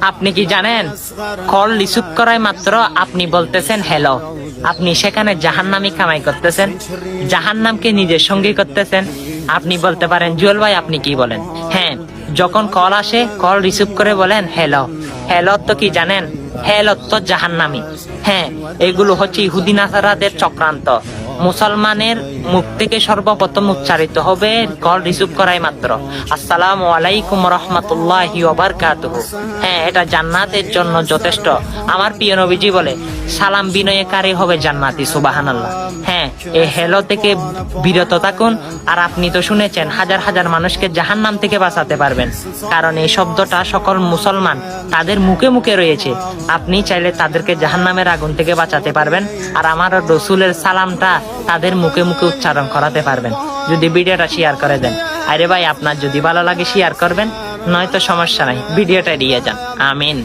আপনি কি জানেন? কল রিসিভ করায় মাত্র আপনি বলতেছেন হ্যালো। আপনি সেখানে জাহান্নামি কামাই করতেছেন, জাহান্নামকে নিজের সঙ্গী করতেছেন। আপনি বলতে পারেন, জুয়েল ভাই, আপনি কি বলেন? হ্যাঁ যখন কল আসে, কল রিসিভ করে বলেন, হ্যালো। হ্যালো তো কি জানেন? হ্যালো তো জাহান্নামি। হ্যাঁ এগুলো হচ্ছে ইহুদি নাসারাদের চক্রান্ত। মুসলমানের মুখ থেকে সর্বপ্রথম উচ্চারিত হবে কল রিসিভ করাই মাত্র। আসসালামু আলাইকুম রহমতুল্লাহ হ্যাঁ এটা জান্নাতের জন্য যথেষ্ট। আমার প্রিয় নবীজি বলে সালাম বিনয়কারী হবে জান্নাতি, সুবাহানাল্লাহ। হ্যাঁ এই হেলো থেকে বিরত থাকুন, আর আপনি তো শুনেছেন, হাজার হাজার মানুষকে জাহান্নাম থেকে বাঁচাতে পারবেন। কারণ এই শব্দটা সকল মুসলমান তাদের মুখে মুখে রয়েছে। আপনি চাইলে তাদেরকে জাহান্নামের আগুন থেকে বাঁচাতে পারবেন, আর আমার রসুলের সালামটা তাদের মুখে মুখে উচ্চারণ করাতে পারবেন। যদি ভিডিওটা শেয়ার করে দেন। আরে ভাই, আপনার যদি ভালো লাগে শেয়ার করবেন, নয়তো সমস্যা নাই, ভিডিওটা এড়িয়ে যান। আমিন।